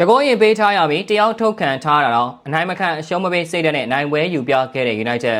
တကောရင်ပေးထားရပြီးတယောက်ထုတ်ခံထားတာတော့အနိုင်မခံအရှုံးမပေးစိတ်ဓာတ်နဲ့နိုင်ပွဲယူပြခဲ့တဲ့ United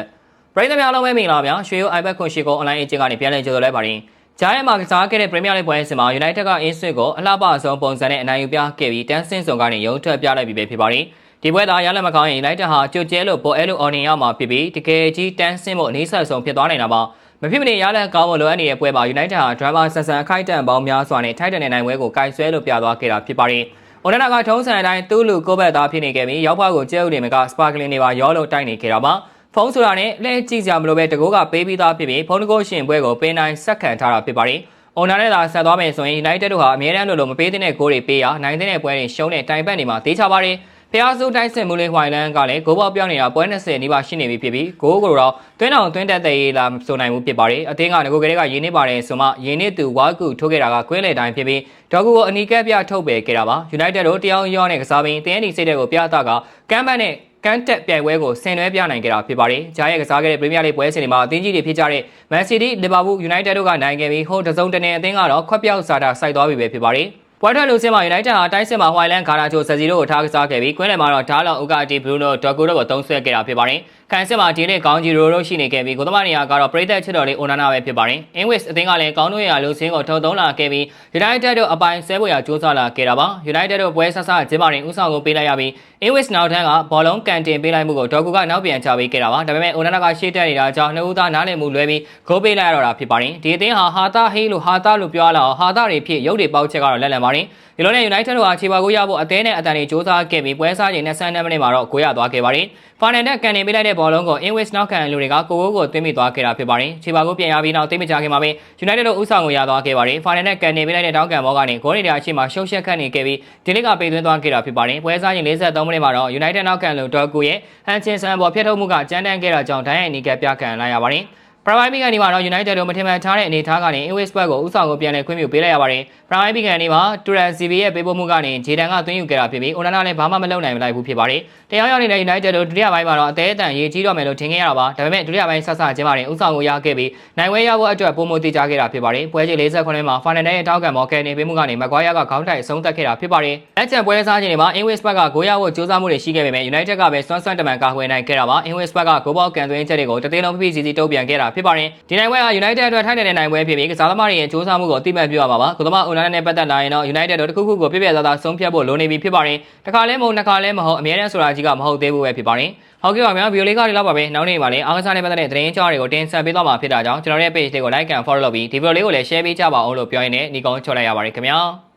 ပရိသတ်များလုံးပဲမင်္ဂလာပါဗျာရွှေရိုး iPad ခွန်ရှိကို online အကျင့်ကနေပြန်လည်ကြိုဆိုလိုက်ပါတယ်ဂျားရဲမှာကစားခဲ့တဲ့ Premier League ပွဲစဉ်မှာ United ကအင်းဆွစ်ကိုအလှပဆုံးပုံစံနဲ့အနိုင်ယူပြခဲ့ပြီးတန်းစင်းစုံကနေရုံထွက်ပြလိုက်ပြီးပဲဖြစ်ပါတယ်ဒီပွဲသားရလက်မကောင်းရင် United ဟာကြိုကျဲလို့ပေါ်အဲလိုအော်နေရမှာဖြစ်ပြီးတကယ်ကြီးတန်းစင်းဖို့အနည်းဆက်ဆုံးဖြစ်သွားနိုင်တာပါမဖြစ်မနေရလက်ကောင်းဖို့လိုအပ်နေတဲ့ပွဲမှာ United ဟာ driver ဆန်ဆန်အခိုက်အတန့်ပေါင်းများစွာနဲ့ထိုက်တန်တဲ့နိုင်ပွဲကိုကင်ဆွဲလို့ပြသွားခဲ့တာဖြစ်ပါတယ်။ အိုနနာကထုံးစံအတိုင်းသူ့လူကိုဘက်သားဖြစ်နေခဲ့ပြီးရောက်ဖွားကိုကျဲဥတွေမကစပါကလင်တွေပါရောလို့တိုက်နေခဲ့တာပါ။ဖုန်းဆိုတာနဲ့လှည့်ကြည့်ကြမလို့ပဲတကောကပေးပြီးသားဖြစ်ပြီးဖုန်းတကောရှင်ပွဲကိုပေးနိုင်ဆက်ခံထားတာဖြစ်ပါတယ်။အိုနာနဲ့သာဆက်သွားမယ်ဆိုရင် United တို့ဟာအမြဲတမ်းလိုလိုမပေးသင့်တဲ့ဂိုးတွေပေးရနိုင်တဲ့ပွဲတွေရှုံးတဲ့တိုင်ပတ်နေမှာတေးချပါတယ်။ ဖျားစုတိုက်စစ်မူလေးဟွိုင်လန်ကလည်းဂိုးပေါက်ပြောင်းနေတာပွဲ20နီးပါးရှိနေပြီဖြစ်ပြီးဂိုးကိုတော့တွင်းအောင်တွင်းတက်တဲ့ရေးလာဆိုနိုင်မှုဖြစ်ပါတယ်အသင်းကငကိုကလေးကရင်းနေပါတယ်ဆိုမှရင်းနေသူဝါကူထိုးခဲ့တာကကွဲလေတိုင်းဖြစ်ပြီးဒေါ်ကူကိုအနီကပ်ပြထုတ်ပယ်ခဲ့တာပါ United တို့တရားရောနဲ့ကစားပြီးတင်းအနီစိတ်တဲ့ကိုပြတာကကမ်းပန်းနဲ့ကန်တက်ပြိုင်ပွဲကိုဆင်နွှဲပြနိုင်ခဲ့တာဖြစ်ပါတယ်။ဂျားရဲ့ကစားခဲ့တဲ့ပရီးမီးယားလိပွဲစဉ်တွေမှာအသင်းကြီးတွေဖြစ်ကြတဲ့ Man City, Liverpool, United တို့ကနိုင်ခဲ့ပြီးဟိုတစုံတနေအသင်းကတော့ခွက်ပြောက်စာတာစိုက်သွားပြီပဲဖြစ်ပါတယ်။ ပွဲထွက်လူစင်မှာ United ဟာတိုင်းစစ်မှာ Highland ဂါနာချိုဆက်စီတို့ကိုထားကစားခဲ့ပြီးကွင်းလယ်မှာတော့ဒါလောင်ဥကာတီဘရူနိုဒေါ်ကိုတို့ကိုသုံးဆွဲခဲ့တာဖြစ်ပါတယ်။ ခိုင်စစ်မှာဒီနေ့ကောင်းကြီးရိုရိုရှိနေခဲ့ပြီးကိုသမနီယာကတော့ပရိသတ်ချစ်တော်လေးအိုနာနာပဲဖြစ်ပါတယ်။ English အသင်းကလည်းကောင်းတို့ရလူစင်းကိုထုံသုံးလာခဲ့ပြီး United တို့အပိုင်းဆဲဖို့ရစူးစမ်းလာခဲ့တာပါ။ United တို့ပွဲဆဆဂျင်းမာရင်ဥဆောင်ကိုပေးလိုက်ရပြီး English နောက်ထန်းကဘောလုံးကန်တင်ပေးလိုက်မှုကိုဒေါ်ကူကနောက်ပြန်ချပေးခဲ့တာပါ။ဒါပေမဲ့အိုနာနာကရှေ့တက်နေတာကြောင့်နှစ်ဦးသားနားလည်မှုလွဲပြီးဂိုးပေးလိုက်ရတော့တာဖြစ်ပါတယ်။ဒီအသင်းဟာဟာတာဟေးလို့ဟာတာလို့ပြောလာအောင်ဟာတာတွေဖြစ်ရုပ်တွေပေါက်ချက်ကတော့လက်လံပါတယ်။ဒီလိုနဲ့ United တို့ဟာခြေပါကိုရဖို့အသင်းနဲ့အတန်တွေစ조사ခဲ့ပြီးပွဲစားချိန်22မိနစ်မှာတော့ဂိုးရသွားခဲ့ပါတယ်။ဖာနန်ဒက်ကန်တင်ပေးလိုက်တဲ့ဘောလုံးကို English နောက်ခံလူတွေကကိုကိုကိုသွင်းမိသွားခဲ့တာဖြစ်ပါတယ်။ခြေပါကိုပြန်ရပြီးနောက်သိမကြခင်မှာပဲ United တို့ဥဆောင်ကိုရသွားခဲ့ပါတယ်။ဖာနန်ဒက်ကန်တင်ပေးလိုက်တဲ့တောင်းကန်ဘောကနေဂိုးတွေအရှိမှရှုံးရှက်ခတ်နေခဲ့ပြီးဒီနေ့ကပေးသွင်းသွားခဲ့တာဖြစ်ပါတယ်။ပွဲစားချိန်53မိနစ်မှာတော့ United နောက်ခံလူဒေါ်ကူရဲ့ဟန်ချင်ဆန်ဘောဖျက်ထုတ်မှုကကြမ်းတမ်းခဲ့တာကြောင့်ဒိုင်းရဲ့နီကပ်ပြခံလိုက်ရပါတယ်။ ပရမိုင်းဘီကန်ဒီမှာတော့ United တို့မထင်မှန်ထားတဲ့အနေအထားကနေ English ဘက်ကိုဥဆောင်ကိုပြန်လည်ခွင့်ပြုပေးလိုက်ရပါတယ်။ပရမိုင်းဘီကန်ဒီမှာ Turan CV ရဲ့ပေးပို့မှုကနေဂျေဒန်ကသွင်းယူခဲ့တာဖြစ်ပြီး Onana လည်းဘာမှမလုပ်နိုင်မလိုက်ဘူးဖြစ်ပါတယ်။တရားရောက်နေတဲ့ United တို့ဒုတိယပိုင်းမှာတော့အသေးအတန်ရေးကြီးတော့မယ်လို့ထင်ခဲ့ရတာပါ။ဒါပေမဲ့ဒုတိယပိုင်းဆက်ဆချင်းမှာဥဆောင်ကိုရခဲ့ပြီးနိုင်ဝဲရဖို့အတွက်ပုံမတိကြခဲ့တာဖြစ်ပါတယ်။ပွဲချိန်48မှာ Final ရဲ့တောက်ကန်မော်ကယ်နေပေးမှုကနေမကွာယာကခေါင်းတိုက်အဆုံးသတ်ခဲ့တာဖြစ်ပါတယ်။လက်ချက်ပွဲစားချိန်တွေမှာ English ဘက်ကဂိုးရဖို့ကြိုးစားမှုတွေရှိခဲ့ပေမဲ့ United ကပဲစွမ်းစွမ်းတမန်ကာကွယ်နိုင်ခဲ့တာပါ။ English ဘက်ကဂိုးပေါက်ကန်သွင်းချက်တွေကိုတသေးလုံးဖိဖိစီစီတုံ့ပြန်ခဲ့တာဖြစ်ပါတယ်။ဒီနိုင်ပွဲဟာ United အတွက်ထိုက်တဲ့နိုင်ပွဲဖြစ်ပြီးကစားသမားတွေရဲ့စူးစမ်းမှုကိုအတိအမှတ်ပြုရမှာပါ။ကုသမာအိုနာနဲ့ပတ်သက်လာရင်တော့ United တို့တစ်ခုခုကိုပြည့်ပြည့်သားသားဆုံးဖြတ်ဖို့လိုနေပြီဖြစ်ပါတယ်။တခါလဲမဟုတ်နှစ်ခါလဲမဟုတ်အများနဲ့ဆိုတာကြီးကမဟုတ်သေးဘူးပဲဖြစ်ပါတယ်။ဟုတ်ကဲ့ပါဗျာဗီဒီယိုလေးကဒီလောက်ပါပဲနောက်နေ့မှာလည်းအားကစားနဲ့ပတ်သက်တဲ့သတင်းကြောင်းတွေကိုတင်ဆက်ပေးသွားမှာဖြစ်တာကြောင့်ကျွန်တော်ရဲ့ page လေးကို like and follow လုပ်ပြီးဒီဗီဒီယိုလေးကိုလည်း share ပေးကြပါအောင်လို့ပြောရင်းနဲ့ညီကုန်းချော်လိုက်ရပါတယ်ခင်ဗျာ။